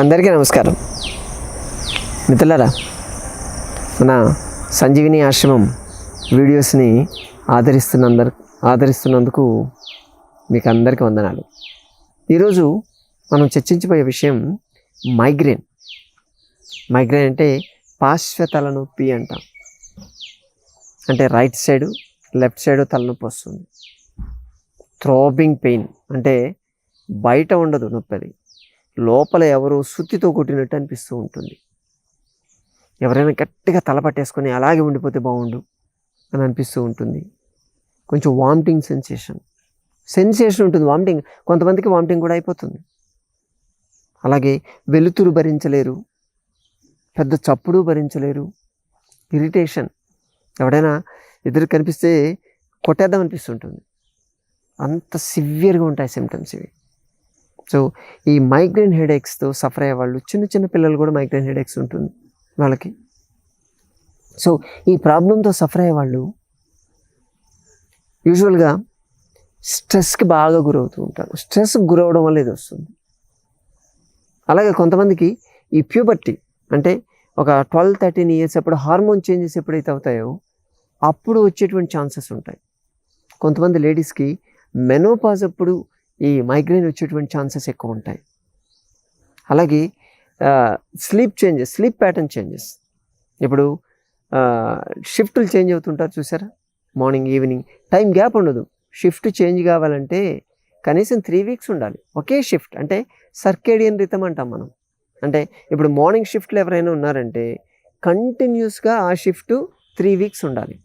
అందరికీ నమస్కారం. మిత్రులారా మన సంజీవిని ఆశ్రమం వీడియోస్ని ఆదరిస్తున్నందరు ఆదరిస్తున్నందుకు మీకు అందరికీ వందనాలు. ఈరోజు మనం చర్చించబోయే విషయం మైగ్రేన్. మైగ్రేన్ అంటే పార్శ్వ తలనొప్పి అంటాం. అంటే రైట్ సైడు లెఫ్ట్ సైడ్ తలనొప్పి వస్తుంది. థ్రోబింగ్ పెయిన్ అంటే బయట ఉండదు నొప్పి అది. లోపల ఎవరు సుత్తితో కొట్టినట్టు అనిపిస్తూ ఉంటుంది. ఎవరైనా గట్టిగా తల పట్టేసుకొని అలాగే ఉండిపోతే బాగుండు అని అనిపిస్తూ ఉంటుంది. కొంచెం వామిటింగ్ సెన్సేషన్. సెన్సేషన్ ఉంటుంది వామిటింగ్. కొంతమందికి వామిటింగ్ కూడా అయిపోతుంది. అలాగే వెలుతురు భరించలేరు పెద్ద చప్పుడు భరించలేరు ఇరిటేషన్. ఎవడైనా ఎదురు కనిపిస్తే కొట్టేద్దాం అనిపిస్తుంటుంది. అంత సివియర్గా ఉంటాయి సిమ్టమ్స్ ఇవి. సో ఈ మైగ్రేన్ హెడేక్స్తో సఫర్ అయ్యే వాళ్ళు చిన్న చిన్న పిల్లలు కూడా మైగ్రేన్ హెడేక్స్ ఉంటుంది వాళ్ళకి. సో ఈ ప్రాబ్లంతో సఫర్ అయ్యే వాళ్ళు యూజువల్గా స్ట్రెస్కి బాగా గురవుతూ ఉంటారు. స్ట్రెస్కి గురవడం వల్ల ఇది వస్తుంది. అలాగే కొంతమందికి ఈ ప్యూబర్టీ అంటే ఒక ట్వెల్వ్ థర్టీన్ ఇయర్స్ అప్పుడు హార్మోన్ చేంజెస్ ఎప్పుడైతే అవుతాయో అప్పుడు వచ్చేటువంటి ఛాన్సెస్ ఉంటాయి. కొంతమంది లేడీస్కి మెనోపాజ్ అప్పుడు ఈ మైగ్రేన్ వచ్చేటువంటి ఛాన్సెస్ ఎక్కువ ఉంటాయి. అలాగే sleep changes sleep pattern changes ఇప్పుడు షిఫ్ట్లు చేంజ్ అవుతుంటారు చూసారా? మార్నింగ్ ఈవినింగ్ టైం గ్యాప్ ఉండదు. షిఫ్ట్ చేంజ్ కావాలంటే కనీసం త్రీ వీక్స్ ఉండాలి. ఒకే షిఫ్ట్ అంటే సర్కేడియన్ రితం అంటాం మనం. అంటే ఇప్పుడు మార్నింగ్ షిఫ్ట్లు ఎవరైనా ఉన్నారంటే కంటిన్యూస్గా ఆ షిఫ్ట్ త్రీ వీక్స్ ఉండాలి.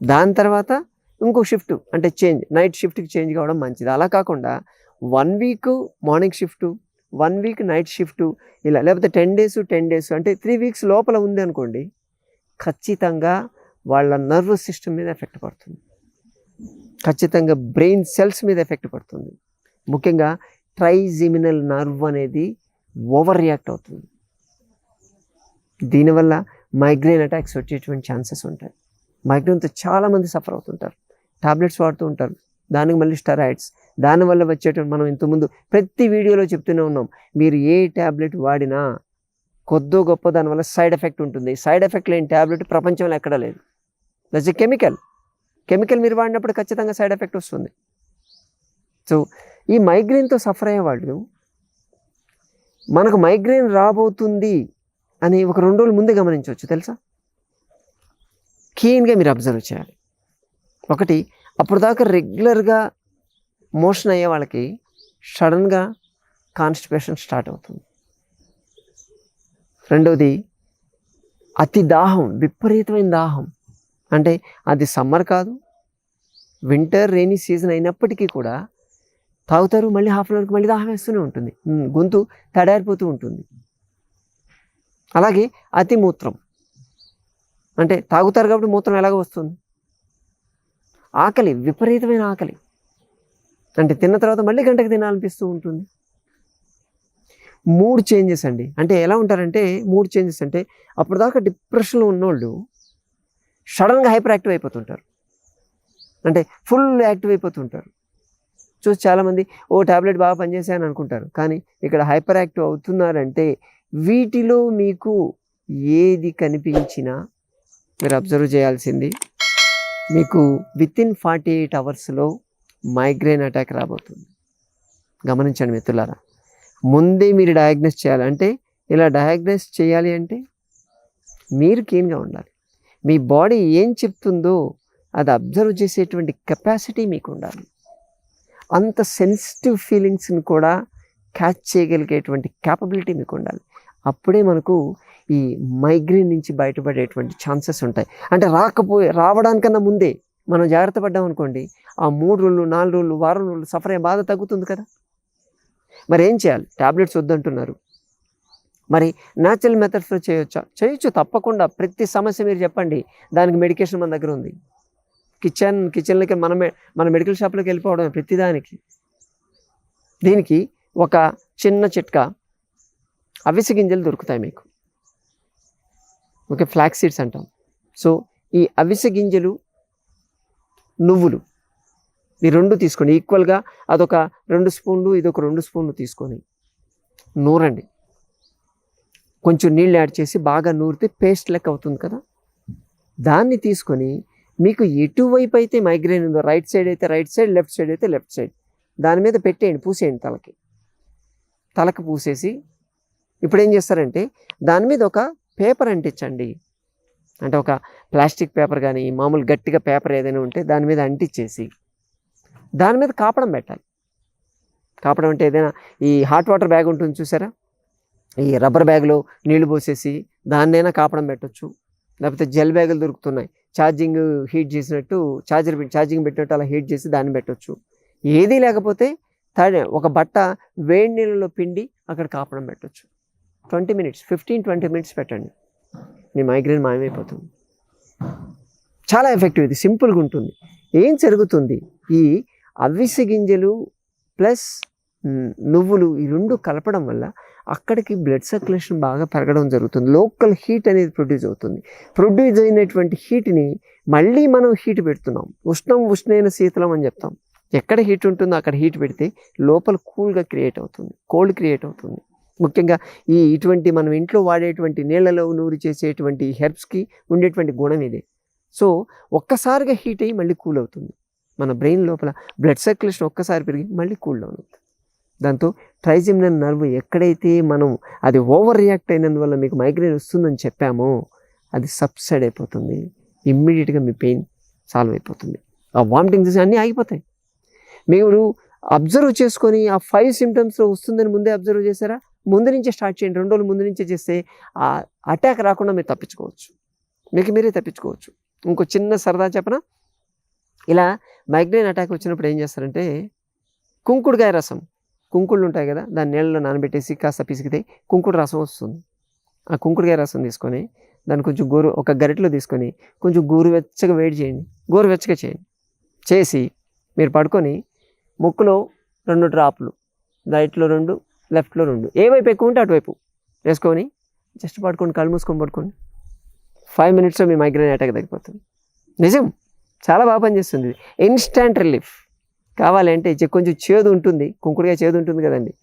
దాని తర్వాత ఇంకో షిఫ్ట్ అంటే చేంజ్ నైట్ షిఫ్ట్కి చేంజ్ కావడం మంచిది. అలా కాకుండా one week morning shift one week night shift ఇలా లేకపోతే టెన్ డేస్ టెన్ డేస్ అంటే త్రీ వీక్స్ లోపల ఉంది అనుకోండి ఖచ్చితంగా వాళ్ళ నర్వస్ సిస్టమ్ మీద ఎఫెక్ట్ పడుతుంది. ఖచ్చితంగా బ్రెయిన్ సెల్స్ మీద ఎఫెక్ట్ పడుతుంది. ముఖ్యంగా ట్రైజిమినల్ నర్వ్ అనేది ఓవర్ రియాక్ట్ అవుతుంది. దీనివల్ల మైగ్రెయిన్ అటాక్స్ వచ్చేటువంటి ఛాన్సెస్ ఉంటాయి. మైగ్రేన్తో చాలామంది సఫర్ అవుతుంటారు. టాబ్లెట్స్ వాడుతూ ఉంటారు. దానికి మళ్ళీ స్టెరాయిడ్స్. దానివల్ల వచ్చేటువంటి మనం ఇంతకుముందు ప్రతి వీడియోలో చెప్తూనే ఉన్నాం. మీరు ఏ ట్యాబ్లెట్ వాడినా కొద్దో గొప్ప దానివల్ల సైడ్ ఎఫెక్ట్ ఉంటుంది. సైడ్ ఎఫెక్ట్ లేని ట్యాబ్లెట్ ప్రపంచంలో ఎక్కడా లేదు. That's a chemical. కెమికల్ మీరు వాడినప్పుడు ఖచ్చితంగా సైడ్ ఎఫెక్ట్ వస్తుంది. సో ఈ మైగ్రెయిన్తో సఫర్ అయ్యేవాళ్ళు మనకు మైగ్రేన్ రాబోతుంది అని ఒక రెండు రోజుల ముందే గమనించవచ్చు. తెలుసా? కీన్గా మీరు అబ్జర్వ్ చేయాలి. ఒకటి అప్పుడు దాకా రెగ్యులర్గా మోషన్ అయ్యే వాళ్ళకి సడన్గా కాన్స్టిపేషన్ స్టార్ట్ అవుతుంది. రెండవది అతి దాహం విపరీతమైన దాహం. అంటే అది సమ్మర్ కాదు వింటర్ రెయినీ సీజన్ అయినప్పటికీ కూడా తాగుతారు మళ్ళీ హాఫ్ అన్ అవర్కి మళ్ళీ దాహం వేస్తూనే ఉంటుంది. గొంతు తడారిపోతూ ఉంటుంది. అలాగే అతి మూత్రం. అంటే తాగుతారు కాబట్టి మూత్రం ఎలాగ వస్తుంది? ఆకలి విపరీతమైన ఆకలి. అంటే తిన్న తర్వాత మళ్ళీ గంటకు తినాలనిపిస్తూ ఉంటుంది. మూడ్ చేంజెస్ అండి. అంటే ఎలా ఉంటారంటే మూడ్ చేంజెస్ అంటే అప్పటిదాకా డిప్రెషన్లో ఉన్నోళ్ళు సడన్గా హైపర్ యాక్టివ్ అయిపోతుంటారు. అంటే ఫుల్ యాక్టివ్ అయిపోతుంటారు. చూసి చాలామంది ఓ టాబ్లెట్ బాగా పనిచేసాయని అనుకుంటారు. కానీ ఇక్కడ హైపర్ యాక్టివ్ అవుతున్నారంటే వీటిలో మీకు ఏది కనిపించినా మీరు అబ్జర్వ్ చేయాల్సింది మీకు విత్ ఇన్ ఫార్టీ ఎయిట్ అవర్స్లో మైగ్రేన్ అటాక్ రాబోతుంది. గమనించండి మిత్రులారా. ముందే మీరు డయాగ్నోస్ చేయాలంటే ఇలా డయాగ్నోస్ చేయాలి అంటే మీరు క్లీన్గా ఉండాలి. మీ బాడీ ఏం చెప్తుందో అది అబ్జర్వ్ చేసేటువంటి కెపాసిటీ మీకు ఉండాలి. అంత సెన్సిటివ్ ఫీలింగ్స్ని కూడా క్యాచ్ చేయగలిగేటువంటి క్యాపబిలిటీ మీకు ఉండాలి. అప్పుడే మనకు ఈ మైగ్రేన్ నుంచి బయటపడేటువంటి ఛాన్సెస్ ఉంటాయి. అంటే రాకపోయే రావడానికన్నా ముందే మనం జాగ్రత్త పడ్డాం అనుకోండి ఆ మూడు రోజులు నాలుగు రోజులు వారం రోజులు సఫర్ అయ్యే బాధ తగ్గుతుంది కదా? మరి ఏం చేయాలి? ట్యాబ్లెట్స్ వద్దంటున్నారు. మరి న్యాచురల్ మెథడ్స్లో చేయొచ్చా? చేయొచ్చు తప్పకుండా. ప్రతి సమస్య మీరు చెప్పండి. దానికి మెడికేషన్ మన దగ్గర ఉంది. కిచెన్ కిచెన్లోకి మన మన మెడికల్ షాప్లోకి వెళ్ళిపోవడం ప్రతిదానికి. దీనికి ఒక చిన్న చిట్కా అవిసె గింజలు దొరుకుతాయి మీకు. ఓకే ఫ్లాక్స్ సీడ్స్ అంటాం. సో ఈ అవిసె గింజలు నువ్వులు ఈ రెండు తీసుకోండి. ఈక్వల్గా అదొక రెండు స్పూన్లు ఇదొక రెండు స్పూన్లు తీసుకొని నూరండి. కొంచెం నీళ్ళు యాడ్ చేసి బాగా నూరితే పేస్ట్ లెక్క అవుతుంది కదా. దాన్ని తీసుకొని మీకు ఎటువైపు అయితే మైగ్రేన్ ఉందో రైట్ సైడ్ అయితే రైట్ సైడ్ లెఫ్ట్ సైడ్ అయితే లెఫ్ట్ సైడ్ దాని మీద పెట్టేయండి పూసేయండి తలకి. తలకు పూసేసి ఇప్పుడు ఏం చేస్తారంటే దాని మీద ఒక పేపర్ అంటించండి. అంటే ఒక ప్లాస్టిక్ పేపర్ కానీ మామూలు గట్టిగా పేపర్ ఏదైనా ఉంటే దాని మీద అంటించేసి దాని మీద కాపడం పెట్టాలి. కాపడం అంటే ఏదైనా ఈ హాట్ వాటర్ బ్యాగ్ ఉంటుంది చూసారా? ఈ రబ్బర్ బ్యాగ్లో నీళ్ళు పోసేసి దాన్నైనా కాపడం పెట్టచ్చు. లేకపోతే జెల్ బ్యాగులు దొరుకుతున్నాయి. ఛార్జింగ్ హీట్ చేసినట్టు ఛార్జర్ ఛార్జింగ్ పెట్టినట్టు అలా హీట్ చేసి దాన్ని పెట్టవచ్చు ఏదీ లేకపోతే తడి ఒక బట్ట వేడి నీళ్ళలో పిండి అక్కడ కాపడం పెట్టొచ్చు. Twenty minutes fifteen twenty minutes పెట్టండి. మీ మైగ్రేన్ మాయమైపోతుంది. చాలా ఎఫెక్టివ్ ఇది సింపుల్గా ఉంటుంది. ఏం జరుగుతుంది? ఈ అవిసె గింజలు ప్లస్ నువ్వులు ఈ రెండు కలపడం వల్ల అక్కడికి బ్లడ్ సర్క్యులేషన్ బాగా పెరగడం జరుగుతుంది. లోకల్ హీట్ అనేది ప్రొడ్యూస్ అవుతుంది. ప్రొడ్యూస్ అయినటువంటి హీట్ని మళ్ళీ మనం హీట్ పెడుతున్నాం. ఉష్ణం ఉష్ణైన శీతలం అని చెప్తాం. ఎక్కడ హీట్ ఉంటుందో అక్కడ హీట్ పెడితే లోపల కూల్గా క్రియేట్ అవుతుంది. కోల్డ్ క్రియేట్ అవుతుంది. ముఖ్యంగా ఈ ఇటువంటి మనం ఇంట్లో వాడేటువంటి నీళ్ళలో నూరి చేసేటువంటి హెర్బ్స్కి ఉండేటువంటి గుణం ఇదే. సో ఒక్కసారిగా హీట్ అయ్యి మళ్ళీ కూల్ అవుతుంది. మన బ్రెయిన్ లోపల బ్లడ్ సర్క్యులేషన్ ఒక్కసారి పెరిగి మళ్ళీ కూల్ డౌన్ అవుతుంది. దాంతో ట్రైజిమినల్ నర్వ్ ఎక్కడైతే మనం అది ఓవర్ రియాక్ట్ అయినందువల్ల మీకు మైగ్రేన్ వస్తుందని చెప్పామో అది సబ్సైడ్ అయిపోతుంది. ఇమ్మీడియట్గా మీ పెయిన్ సాల్వ్ అయిపోతుంది. ఆ వామిటింగ్ అన్నీ ఆగిపోతాయి. మీరు అబ్జర్వ్ చేసుకొని ఆ ఫైవ్ సిమ్టమ్స్లో వస్తుందని ముందే అబ్జర్వ్ చేశారా? ముందు నుంచే స్టార్ట్ చేయండి. రెండు రోజులు ముందు నుంచే చేస్తే ఆ అటాక్ రాకుండా మీరు తప్పించుకోవచ్చు. మీకు మీరే తప్పించుకోవచ్చు. ఇంకో చిన్న సరదా చెప్పన? ఇలా మైగ్రేన్ అటాక్ వచ్చినప్పుడు ఏం చేస్తారంటే కుంకుడుకాయ రసం. కుంకుళ్ళు ఉంటాయి కదా దాన్ని నీళ్ళలో నానబెట్టేసి కాస్త పిసికితే కుంకుడు రసం వస్తుంది. ఆ కుంకుడుకాయ రసం తీసుకొని దాన్ని కొంచెం గోరు ఒక గరిటెలో తీసుకొని కొంచెం గోరువెచ్చగా వేడి చేయండి. గోరువెచ్చగా చేయండి. చేసి మీరు పడుకొని ముక్కులో రెండు డ్రాప్లు లైట్లో రెండు లెఫ్ట్లో రెండు. ఏ వైపు ఎక్కువ ఉంటే అటువైపు. వేసుకొని జస్ట్ పడుకోండి కళ్ళు మూసుకొని పడుకోండి. ఫైవ్ మినిట్స్లో మీ మైగ్రేన్ అటాక్ తగ్గిపోతుంది. నిజం. చాలా బాగా పనిచేస్తుంది ఇన్స్టాంట్ రిలీఫ్ కావాలంటే కొంచెం చేదు ఉంటుంది. కుంకుడుగా చేదు ఉంటుంది కదండి.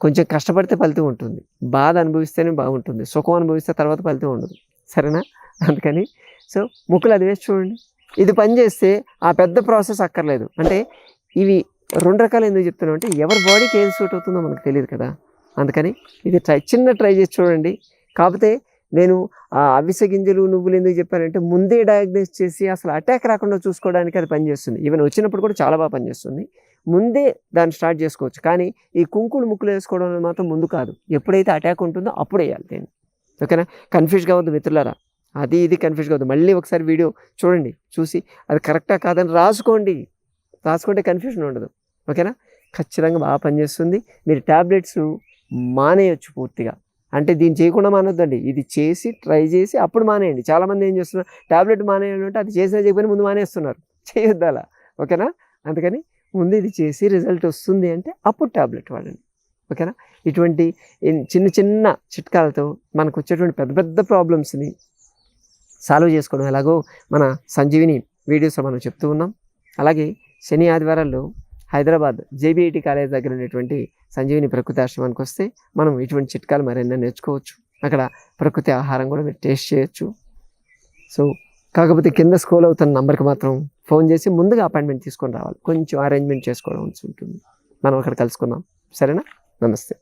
కొంచెం కష్టపడితే ఫలితం ఉంటుంది. బాధ అనుభవిస్తేనే బాగుంటుంది. సుఖం అనుభవిస్తే తర్వాత ఫలితం ఉండదు. సరేనా? అందుకని. సో ముక్కులు అది వేసి చూడండి. ఇది పనిచేస్తే ఆ పెద్ద ప్రాసెస్ అక్కర్లేదు. అంటే ఇవి రెండు రకాలు ఎందుకు చెప్తున్నాం అంటే ఎవరి బాడీకి ఏది సూట్ అవుతుందో మనకు తెలియదు కదా. అందుకని ఇది ట్రై చిన్న ట్రై చేసి చూడండి. కాకపోతే నేను ఆ అవిసె గింజలు నువ్వులు ఎందుకు చెప్పానంటే ముందే డయాగ్నోస్ చేసి అసలు అటాక్ రాకుండా చూసుకోవడానికి అది పనిచేస్తుంది. ఈవెన్ వచ్చినప్పుడు కూడా చాలా బాగా పనిచేస్తుంది. ముందే దాన్ని స్టార్ట్ చేసుకోవచ్చు. కానీ ఈ కుంకుడు ముక్కులు వేసుకోవడం అనేది మాత్రం ముందు కాదు. ఎప్పుడైతే అటాక్ ఉంటుందో అప్పుడు వేయాలి దీన్ని. ఓకేనా? కన్ఫ్యూజ్ కావద్దు మిత్రులారా? అది ఇది కన్ఫ్యూజ్ కావద్దు మళ్ళీ ఒకసారి వీడియో చూడండి. చూసి అది కరెక్టా కాదని రాసుకోండి. రాసుకుంటే కన్ఫ్యూజన్ ఉండదు. ఓకేనా? ఖచ్చితంగా బాగా పనిచేస్తుంది. మీరు ట్యాబ్లెట్స్ మానేయచ్చు పూర్తిగా. అంటే దీన్ని చేయకుండా మానొద్దండి. ఇది చేసి ట్రై చేసి అప్పుడు మానేయండి. చాలామంది ఏం చేస్తున్నారు? ట్యాబ్లెట్ మానేయండి అంటే అది చేసినా చేయకపోయినా ముందు మానేస్తున్నారు. చేయొద్దు అలా? ఓకేనా? అందుకని ముందు ఇది చేసి రిజల్ట్ వస్తుంది అంటే అప్పుడు ట్యాబ్లెట్ వాడండి. ఓకేనా? ఇటువంటి చిన్న చిన్న చిట్కాలతో మనకు వచ్చేటువంటి పెద్ద పెద్ద ప్రాబ్లమ్స్ని సాల్వ్ చేసుకోవడం ఎలాగో మన సంజీవిని వీడియోస్లో మనం చెప్తూ ఉన్నాం. అలాగే శని ఆదివారాల్లో హైదరాబాద్ జేబీఐటి కాలేజ్ దగ్గర ఉన్నటువంటి సంజీవిని ప్రకృతి ఆశ్రమానికి వస్తే మనం ఇటువంటి చిట్కాలు మరెన్నో నేర్చుకోవచ్చు. అక్కడ ప్రకృతి ఆహారం కూడా మీరు టేస్ట్ చేయొచ్చు. సో కాకపోతే కింద స్కూల్ అవుతున్న నంబర్కి మాత్రం ఫోన్ చేసి ముందుగా అపాయింట్మెంట్ తీసుకొని రావాలి. కొంచెం అరేంజ్మెంట్ చేసుకోవడం ఉంటుంది. మనం అక్కడ కలుసుకుందాం. సరేనా? నమస్తే.